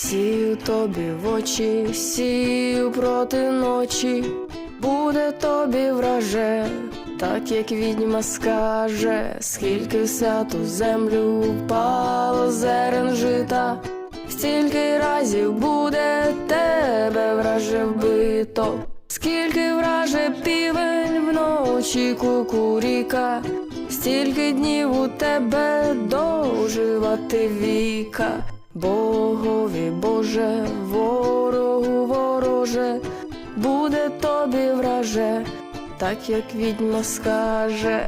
Сію тобі в очі, сію проти ночі, буде тобі враже, так як відьма скаже, скільки в святу землю впало зерен жита, стільки разів буде тебе враже вбито, скільки враже півень вночі кукуріка, стільки днів у тебе доживати віка. Богові Боже, ворогу вороже, буде тобі враже, так як відьма скаже.